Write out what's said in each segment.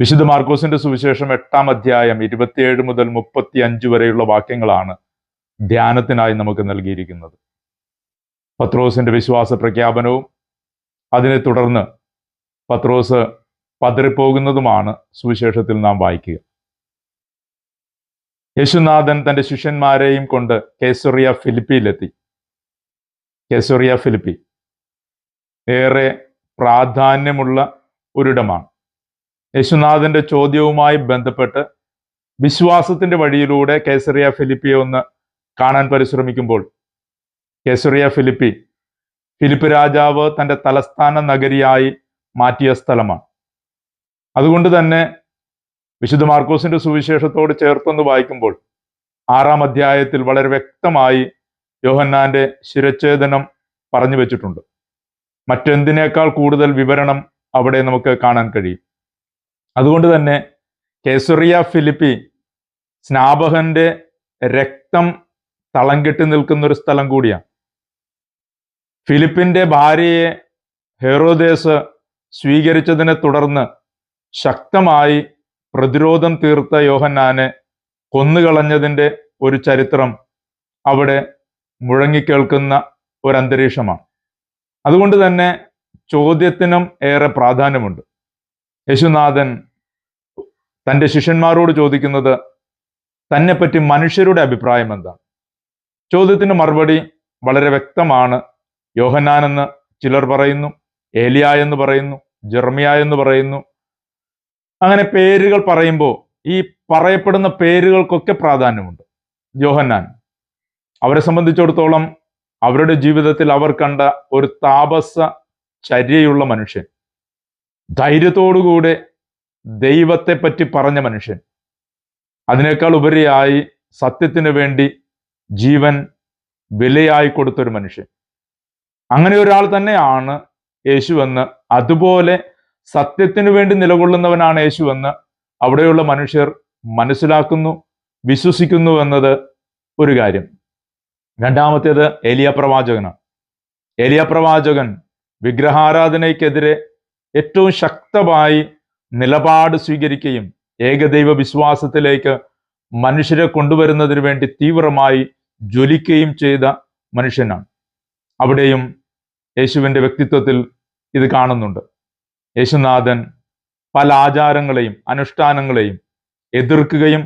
വിശുദ്ധ മാർക്കോസിന്റെ സുവിശേഷം എട്ടാം അധ്യായം ഇരുപത്തിയേഴ് മുതൽ മുപ്പത്തി അഞ്ച് വരെയുള്ള വാക്യങ്ങളാണ് ധ്യാനത്തിനായി നമുക്ക് നൽകിയിരിക്കുന്നത്. പത്രോസിന്റെ വിശ്വാസ പ്രഖ്യാപനവും അതിനെ തുടർന്ന് പത്രോസ് പതറിപ്പോകുന്നതുമാണ് സുവിശേഷത്തിൽ നാം വായിക്കുക. യേശുനാഥൻ തന്റെ ശിഷ്യന്മാരെയും കൊണ്ട് കേസറിയ ഫിലിപ്പിയിലെത്തി. കേസറിയ ഫിലിപ്പി ഏറെ പ്രാധാന്യമുള്ള ഒരിടമാണ്. യേശുനാഥന്റെ ചോദ്യവുമായി ബന്ധപ്പെട്ട് വിശ്വാസത്തിന്റെ വഴിയിലൂടെ കേസറിയ ഫിലിപ്പിയെ ഒന്ന് കാണാൻ പരിശ്രമിക്കുമ്പോൾ കേസറിയ ഫിലിപ്പി ഫിലിപ്പ് രാജാവ് തന്റെ തലസ്ഥാന നഗരിയായി മാറ്റിയ സ്ഥലമാണ്. അതുകൊണ്ട് തന്നെ വിശുദ്ധ മാർക്കോസിന്റെ സുവിശേഷത്തോട് ചേർത്തൊന്ന് വായിക്കുമ്പോൾ ആറാം അധ്യായത്തിൽ വളരെ വ്യക്തമായി യോഹന്നാന്റെ ശിരച്ഛേദനം പറഞ്ഞു വെച്ചിട്ടുണ്ട്. മറ്റെന്തിനേക്കാൾ കൂടുതൽ വിവരണം അവിടെ നമുക്ക് കാണാൻ കഴിയും? അതുകൊണ്ട് തന്നെ കേസറിയ ഫിലിപ്പി സ്നാപകന്റെ രക്തം തളം കെട്ടി നിൽക്കുന്ന ഒരു സ്ഥലം കൂടിയാണ്. ഫിലിപ്പിന്റെ ഭാര്യയെ ഹെറോദേസ് സ്വീകരിച്ചതിനെ തുടർന്ന് ശക്തമായി പ്രതിരോധം തീർത്ത യോഹന്നാനെ കൊന്നുകളഞ്ഞതിന്റെ ഒരു ചരിത്രം അവിടെ മുഴങ്ങിക്കേൾക്കുന്ന ഒരു അന്തരീക്ഷമാണ് അതുകൊണ്ട് തന്നെ ചോദ്യത്തിനും ഏറെ പ്രാധാന്യമുണ്ട്. യേശുനാഥൻ തന്റെ ശിഷ്യന്മാരോട് ചോദിക്കുന്നത് തന്നെപ്പറ്റി മനുഷ്യരുടെ അഭിപ്രായം എന്താണ് ചോദ്യത്തിന് മറുപടി വളരെ വ്യക്തമാണ്. യോഹന്നാൻ എന്ന് ചിലർ പറയുന്നു ഏലിയ എന്ന് പറയുന്നു ജെർമിയ എന്ന് പറയുന്നു. അങ്ങനെ പേരുകൾ പറയുമ്പോൾ ഈ പറയപ്പെടുന്ന പേരുകൾക്കൊക്കെ പ്രാധാന്യമുണ്ട്. യോഹന്നാൻ അവരെ സംബന്ധിച്ചിടത്തോളം അവരുടെ ജീവിതത്തിൽ അവർ കണ്ട ഒരു താപസ ചര്യയുള്ള മനുഷ്യൻ. ധൈര്യത്തോടുകൂടെ ദൈവത്തെ പറ്റി പറഞ്ഞ മനുഷ്യൻ. അതിനേക്കാൾ ഉപരിയായി സത്യത്തിന് വേണ്ടി ജീവൻ വിലയായി കൊടുത്തൊരു മനുഷ്യൻ. അങ്ങനെ ഒരാൾ തന്നെയാണ് യേശുവെന്ന് അതുപോലെ സത്യത്തിനു വേണ്ടി നിലകൊള്ളുന്നവനാണ് യേശുവെന്ന് അവിടെയുള്ള മനുഷ്യർ മനസ്സിലാക്കുന്നു വിശ്വസിക്കുന്നു എന്നത് ഒരു കാര്യം. രണ്ടാമത്തേത് ഏലിയ പ്രവാചകനാണ്. ഏലിയ പ്രവാചകൻ വിഗ്രഹാരാധനയ്ക്കെതിരെ ഏറ്റവും ശക്തമായി നിലപാട് സ്വീകരിക്കുകയും ഏകദൈവ വിശ്വാസത്തിലേക്ക് മനുഷ്യരെ കൊണ്ടുവരുന്നതിന് വേണ്ടി തീവ്രമായി ജ്വലിക്കുകയും ചെയ്ത മനുഷ്യനാണ്. അവിടെയും യേശുവിന്റെ വ്യക്തിത്വത്തിൽ ഇത് കാണുന്നുണ്ട്. യേശുനാഥൻ പല ആചാരങ്ങളെയും അനുഷ്ഠാനങ്ങളെയും എതിർക്കുകയും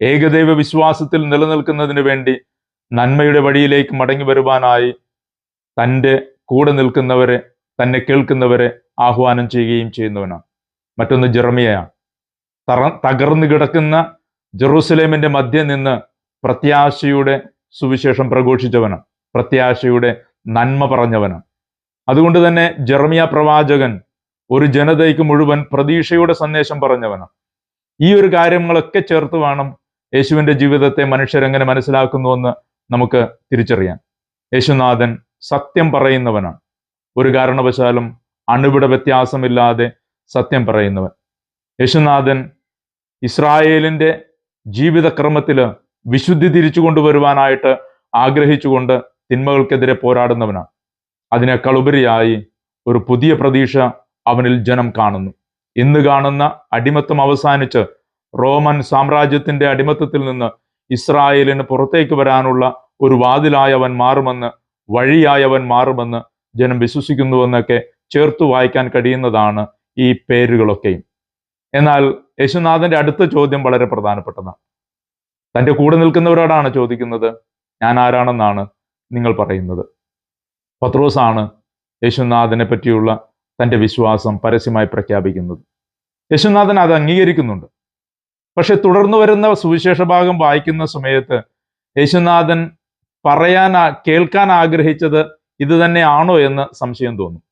ഏകദൈവ വിശ്വാസത്തിൽ നിലനിൽക്കുന്നതിന് വേണ്ടി നന്മയുടെ വഴിയിലേക്ക് മടങ്ങി വരുവാനായി തന്റെ കൂടെ നിൽക്കുന്നവരെ തന്നെ കേൾക്കുന്നവരെ ആഹ്വാനം ചെയ്യുകയും ചെയ്യുന്നവനാണ്. മറ്റൊന്ന് ജെറമിയയാണ്. തറ തകർന്നു കിടക്കുന്ന ജെറൂസലേമിന്റെ മധ്യം നിന്ന് പ്രത്യാശയുടെ സുവിശേഷം പ്രഘോഷിച്ചവനാണ്. പ്രത്യാശയുടെ നന്മ പറഞ്ഞവനാണ്. അതുകൊണ്ട് തന്നെ ജെറമിയ പ്രവാചകൻ ഒരു ജനതയ്ക്ക് മുഴുവൻ പ്രതീക്ഷയുടെ സന്ദേശം പറഞ്ഞവനാണ്. ഈ ഒരു കാര്യങ്ങളൊക്കെ ചേർത്ത് വേണം യേശുവിന്റെ ജീവിതത്തെ മനുഷ്യരെങ്ങനെ മനസ്സിലാക്കുന്നുവെന്ന് നമുക്ക് തിരിച്ചറിയാം യേശുനാഥൻ സത്യം പറയുന്നവനാണ്. ഒരു കാരണവശാലും അണുവിട വ്യത്യാസമില്ലാതെ സത്യം പറയുന്നവൻ. യേശുനാഥൻ ഇസ്രായേലിന്റെ ജീവിതക്രമത്തിൽ വിശുദ്ധി തിരിച്ചു കൊണ്ടുവരുവാനായിട്ട് ആഗ്രഹിച്ചുകൊണ്ട് തിന്മകൾക്കെതിരെ പോരാടുന്നവനാണ്. അതിനേക്കാൾ ഉപരിയായി ഒരു പുതിയ പ്രതീക്ഷ അവനിൽ ജനം കാണുന്നു. ഇന്ന് കാണുന്ന അടിമത്തം അവസാനിച്ച് റോമൻ സാമ്രാജ്യത്തിന്റെ അടിമത്തത്തിൽ നിന്ന് ഇസ്രായേലിന് പുറത്തേക്ക് വരാനുള്ള ഒരു വാതിലായവൻ മാറുമെന്ന് വഴിയായവൻ മാറുമെന്ന് ജനം വിശ്വസിക്കുന്നുവെന്നൊക്കെ ചേർത്ത് വായിക്കാൻ കഴിയുന്നതാണ് ഈ പേരുകളൊക്കെയും. എന്നാൽ യേശുനാഥന്റെ അടുത്ത ചോദ്യം വളരെ പ്രധാനപ്പെട്ടതാണ്. തന്റെ കൂടെ നിൽക്കുന്നവരോടാണ് ചോദിക്കുന്നത് ഞാൻ ആരാണെന്നാണ് നിങ്ങൾ പറയുന്നത്? പത്രോസാണ് യേശുനാഥനെ പറ്റിയുള്ള തന്റെ വിശ്വാസം പരസ്യമായി പ്രഖ്യാപിക്കുന്നത്. യേശുനാഥൻ അത് അംഗീകരിക്കുന്നുണ്ട്. പക്ഷെ തുടർന്നു വരുന്ന സുവിശേഷ ഭാഗം വായിക്കുന്ന സമയത്ത് യേശുനാഥൻ പറയാൻ കേൾക്കാൻ ആഗ്രഹിച്ചത് ഇത് തന്നെയാണോ എന്ന് സംശയം തോന്നും.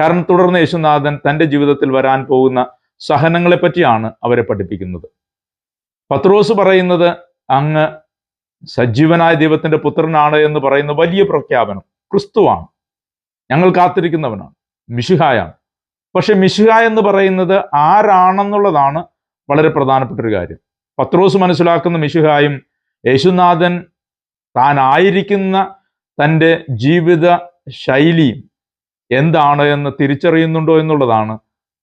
കാരണം തുടർന്ന് യേശുനാഥൻ തന്റെ ജീവിതത്തിൽ വരാൻ പോകുന്ന സഹനങ്ങളെ പറ്റിയാണ് അവരെ പഠിപ്പിക്കുന്നത്. പത്രോസ് പറയുന്നത് അങ്ങ് സജീവനായ ദൈവത്തിന്റെ പുത്രനാണ് എന്ന് പറയുന്ന വലിയ പ്രഖ്യാപനം. ക്രിസ്തുവാണ്. ഞങ്ങൾ കാത്തിരിക്കുന്നവനാണ്. മിശിഹായാണ്. പക്ഷെ മിശിഹ എന്ന് പറയുന്നത് ആരാണെന്നുള്ളതാണ് വളരെ പ്രധാനപ്പെട്ട ഒരു കാര്യം. പത്രോസ് മനസ്സിലാക്കുന്ന മിശിഹായും യേശുനാഥൻ താൻ ആയിരിക്കുന്ന തന്റെ ജീവിത ശൈലിയും എന്താണ് എന്ന് തിരിച്ചറിയുന്നുണ്ടോ എന്നുള്ളതാണ്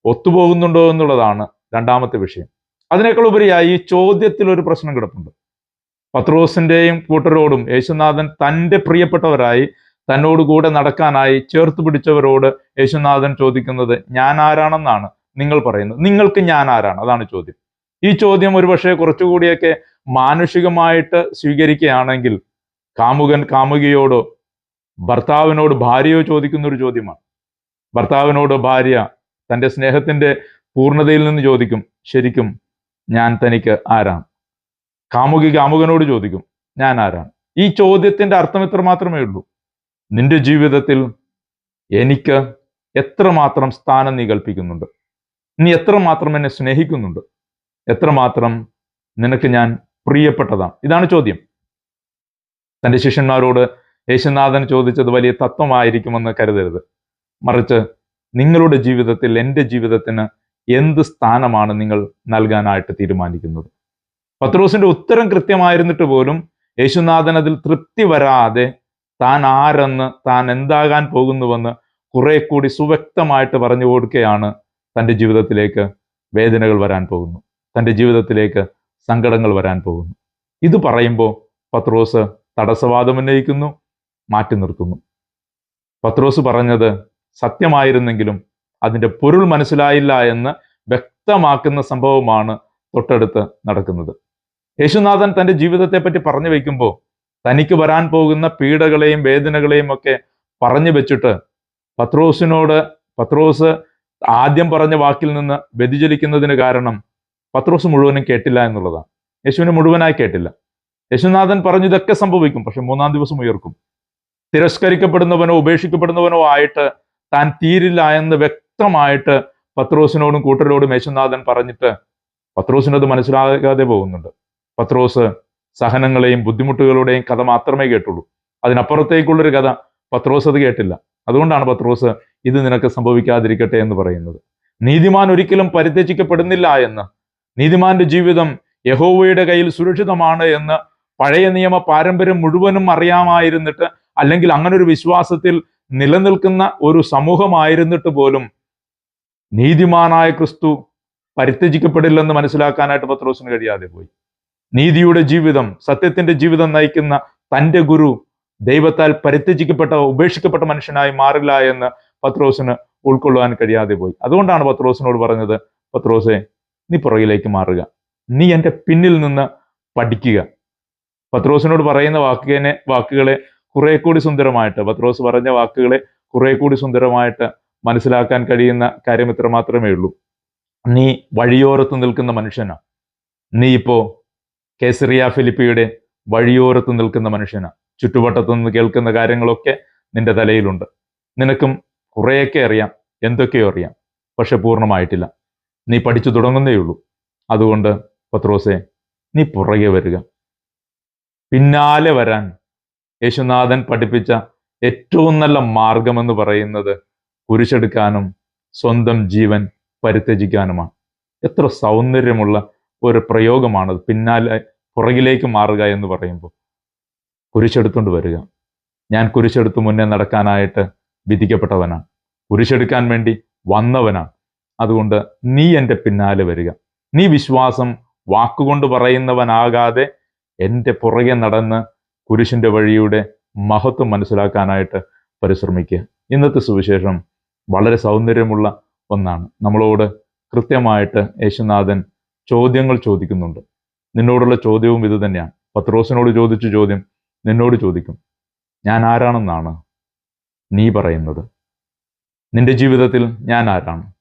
ഒത്തുപോകുന്നുണ്ടോ എന്നുള്ളതാണ് രണ്ടാമത്തെ വിഷയം. അതിനേക്കാൾ ഉപരിയായി ഈ ചോദ്യത്തിൽ ഒരു പ്രശ്നം കിടപ്പുണ്ട്. പത്രോസിന്റെയും കൂട്ടരോടും യേശുനാഥൻ തന്റെ പ്രിയപ്പെട്ടവരായി തന്നോട് കൂടെ നടക്കാനായി ചേർത്ത് പിടിച്ചവരോട് യേശുനാഥൻ ചോദിക്കുന്നത് ഞാൻ ആരാണെന്നാണ് നിങ്ങൾ പറയുന്നത്. നിങ്ങൾക്ക് ഞാൻ ആരാണ്? അതാണ് ചോദ്യം. ഈ ചോദ്യം ഒരുപക്ഷെ കുറച്ചുകൂടിയൊക്കെ മാനുഷികമായിട്ട് സ്വീകരിക്കുകയാണെങ്കിൽ കാമുകൻ കാമുകിയോടോ ഭർത്താവിനോട് ഭാര്യയോ ചോദിക്കുന്ന ഒരു ചോദ്യമാണ്. ഭർത്താവിനോട് ഭാര്യ തന്റെ സ്നേഹത്തിന്റെ പൂർണതയിൽ നിന്ന് ചോദിക്കും ശരിക്കും ഞാൻ തനിക്ക് ആരാണ്? കാമുകി കാമുകനോട് ചോദിക്കും ഞാൻ ആരാണ്? ഈ ചോദ്യത്തിന്റെ അർത്ഥം ഇത്ര മാത്രമേ ഉള്ളൂ. നിന്റെ ജീവിതത്തിൽ എനിക്ക് എത്രമാത്രം സ്ഥാനം നീ കൽപ്പിക്കുന്നുണ്ട്? നീ എത്രമാത്രം എന്നെ സ്നേഹിക്കുന്നുണ്ട്? എത്രമാത്രം നിനക്ക് ഞാൻ പ്രിയപ്പെട്ടതാണ്? ഇതാണ് ചോദ്യം. തന്റെ ശിഷ്യന്മാരോട് യേശുനാഥൻ ചോദിച്ചത് വലിയ തത്വമായിരിക്കുമെന്ന് കരുതരുത്. മറിച്ച് നിങ്ങളുടെ ജീവിതത്തിൽ എന്റെ ജീവിതത്തിന് എന്ത് സ്ഥാനമാണ് നിങ്ങൾ നൽകാനായിട്ട് തീരുമാനിക്കുന്നത്? പത്രോസിന്റെ ഉത്തരം കൃത്യമായിരുന്നിട്ട് പോലും യേശുനാഥൻ അതിൽ തൃപ്തി വരാതെ താൻ ആരെന്ന് താൻ എന്താകാൻ പോകുന്നുവെന്ന് കുറെ കൂടി സുവ്യക്തമായിട്ട് പറഞ്ഞു കൊടുക്കുകയാണ് തന്റെ ജീവിതത്തിലേക്ക് വേദനകൾ വരാൻ പോകുന്നു. തന്റെ ജീവിതത്തിലേക്ക് സങ്കടങ്ങൾ വരാൻ പോകുന്നു. ഇത് പറയുമ്പോൾ പത്രോസ് തടസ്സവാദം ഉന്നയിക്കുന്നു. മാറ്റി നിർത്തുന്നു. പത്രോസ് പറഞ്ഞത് സത്യമായിരുന്നെങ്കിലും അതിന്റെ പൊരുൾ മനസ്സിലായില്ല എന്ന് വ്യക്തമാക്കുന്ന സംഭവമാണ് തൊട്ടടുത്ത് നടക്കുന്നത്. യേശുനാഥൻ തന്റെ ജീവിതത്തെ പറ്റി പറഞ്ഞു വയ്ക്കുമ്പോൾ തനിക്ക് വരാൻ പോകുന്ന പീഡകളെയും വേദനകളെയും ഒക്കെ പറഞ്ഞു വെച്ചിട്ട് പത്രോസിനോട് പത്രോസ് ആദ്യം പറഞ്ഞ വാക്കിൽ നിന്ന് വ്യതിചലിക്കുന്നതിന് കാരണം പത്രോസ് മുഴുവനും കേട്ടില്ല എന്നുള്ളതാണ്. യേശുവിനെ മുഴുവനായി കേട്ടില്ല. യേശുനാഥൻ പറഞ്ഞു ഇതൊക്കെ സംഭവിക്കും പക്ഷെ മൂന്നാം ദിവസം ഉയർക്കും. തിരസ്കരിക്കപ്പെടുന്നവനോ ഉപേക്ഷിക്കപ്പെടുന്നവനോ ആയിട്ട് താൻ തീരില്ല എന്ന് വ്യക്തമായിട്ട് പത്രോസിനോടും കൂട്ടരോടും യേശുനാഥൻ പറഞ്ഞിട്ട് പത്രോസിനത് മനസ്സിലാകാതെ പോകുന്നുണ്ട്. പത്രോസ് സഹനങ്ങളെയും ബുദ്ധിമുട്ടുകളുടെയും കഥ മാത്രമേ കേട്ടുള്ളൂ. അതിനപ്പുറത്തേക്കുള്ളൊരു കഥ പത്രോസ് അത് കേട്ടില്ല. അതുകൊണ്ടാണ് പത്രോസ് ഇത് നിനക്ക് സംഭവിക്കാതിരിക്കട്ടെ എന്ന് പറയുന്നത്. നീതിമാൻ ഒരിക്കലും പരിത്യജിക്കപ്പെടുന്നില്ല എന്ന് നീതിമാന്റെ ജീവിതം യഹോവയുടെ കയ്യിൽ സുരക്ഷിതമാണ് എന്ന് പഴയ നിയമ പാരമ്പര്യം മുഴുവനും അറിയാമായിരുന്നിട്ട് അല്ലെങ്കിൽ അങ്ങനെ ഒരു വിശ്വാസത്തിൽ നിലനിൽക്കുന്ന ഒരു സമൂഹമായിരുന്നിട്ട് പോലും നീതിമാനായ ക്രിസ്തു പരിത്യജിക്കപ്പെടില്ലെന്ന് മനസ്സിലാക്കാനായിട്ട് പത്രോസിന് കഴിയാതെ പോയി. നീതിയുടെ ജീവിതം സത്യത്തിന്റെ ജീവിതം നയിക്കുന്ന തന്റെ ഗുരു ദൈവത്താൽ പരിത്യജിക്കപ്പെട്ട ഉപേക്ഷിക്കപ്പെട്ട മനുഷ്യനായി മാറില്ല എന്ന് പത്രോസിന് ഉൾക്കൊള്ളുവാൻ കഴിയാതെ പോയി. അതുകൊണ്ടാണ് പത്രോസിനോട് പറഞ്ഞത് പത്രോസെ നീ പുറകിലേക്ക് മാറുക. നീ എന്റെ പിന്നിൽ നിന്ന് പഠിക്കുക. പത്രോസിനോട് പറയുന്ന വാക്കിനെ വാക്കുകളെ കുറെ കൂടി സുന്ദരമായിട്ട് പത്രോസ് പറഞ്ഞ വാക്കുകളെ കുറെ കൂടി സുന്ദരമായിട്ട് മനസ്സിലാക്കാൻ കഴിയുന്ന കാര്യം ഇത്ര മാത്രമേ ഉള്ളൂ. നീ വഴിയോരത്ത് നിൽക്കുന്ന മനുഷ്യനാ. നീ ഇപ്പോ കേസറിയ ഫിലിപ്പിയുടെ വഴിയോരത്ത് നിൽക്കുന്ന മനുഷ്യനാ. ചുറ്റുവട്ടത്തു നിന്ന് കേൾക്കുന്ന കാര്യങ്ങളൊക്കെ നിന്റെ തലയിലുണ്ട്. നിനക്കും കുറേയൊക്കെ അറിയാം എന്തൊക്കെയോ അറിയാം പക്ഷെ പൂർണമായിട്ടില്ല. നീ പഠിച്ചു തുടങ്ങുന്നേ ഉള്ളൂ. അതുകൊണ്ട് പത്രോസെ നീ പുറകെ വരിക. പിന്നാലെ വരാൻ യേശുനാഥൻ പഠിപ്പിച്ച ഏറ്റവും നല്ല മാർഗമെന്ന് പറയുന്നത് കുരിശെടുക്കാനും സ്വന്തം ജീവൻ പരിത്യജിക്കാനുമാണ്. എത്ര സൗന്ദര്യമുള്ള ഒരു പ്രയോഗമാണത്. പിന്നാലെ പുറകിലേക്ക് മാറുക എന്ന് പറയുമ്പോൾ കുരിശെടുത്തുകൊണ്ട് വരിക. ഞാൻ കുരിശെടുത്ത് മുന്നേ നടക്കാനായിട്ട് വിധിക്കപ്പെട്ടവനാണ്. കുരിശെടുക്കാൻ വേണ്ടി വന്നവനാണ്. അതുകൊണ്ട് നീ എന്റെ പിന്നാലെ വരിക. നീ വിശ്വാസം വാക്കുകൊണ്ട് പറയുന്നവനാകാതെ എന്റെ പുറകെ നടന്ന് കുരിശിന്റെ വഴിയുടെ മഹത്വം മനസ്സിലാക്കാനായിട്ട് പരിശ്രമിക്കുക. ഇന്നത്തെ സുവിശേഷം വളരെ സൗന്ദര്യമുള്ള ഒന്നാണ്. നമ്മളോട് കൃത്യമായിട്ട് യേശുനാഥൻ ചോദ്യങ്ങൾ ചോദിക്കുന്നുണ്ട്. നിന്നോടുള്ള ചോദ്യവും ഇത് തന്നെയാണ്. പത്രോസിനോട് ചോദിച്ച ചോദ്യം നിന്നോട് ചോദിക്കും. ഞാൻ ആരാണെന്നാണ് നീ പറയുന്നത്? നിന്റെ ജീവിതത്തിൽ ഞാൻ ആരാണ്?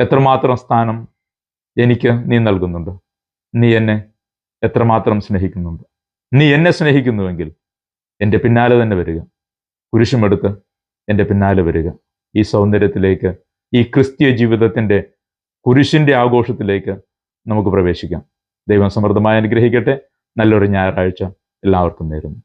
എത്രമാത്രം സ്ഥാനം എനിക്ക് നീ നൽകുന്നുണ്ട്? നീ എന്നെ എത്രമാത്രം സ്നേഹിക്കുന്നുണ്ട്? നീ എന്നെ സ്നേഹിക്കുന്നുവെങ്കിൽ എന്റെ പിന്നാലെ തന്നെ വരിക. കുരിശുമെടുത്ത് എന്റെ പിന്നാലെ വരിക. ഈ സൗന്ദര്യത്തിലേക്ക് ഈ ക്രിസ്തീയ ജീവിതത്തിന്റെ കുരിശിന്റെ ആഘോഷത്തിലേക്ക് നമുക്ക് പ്രവേശിക്കാം. ദൈവം സമൃദ്ധമായി അനുഗ്രഹിക്കട്ടെ. നല്ലൊരു ഞായറാഴ്ച എല്ലാവർക്കും നേരുന്നു.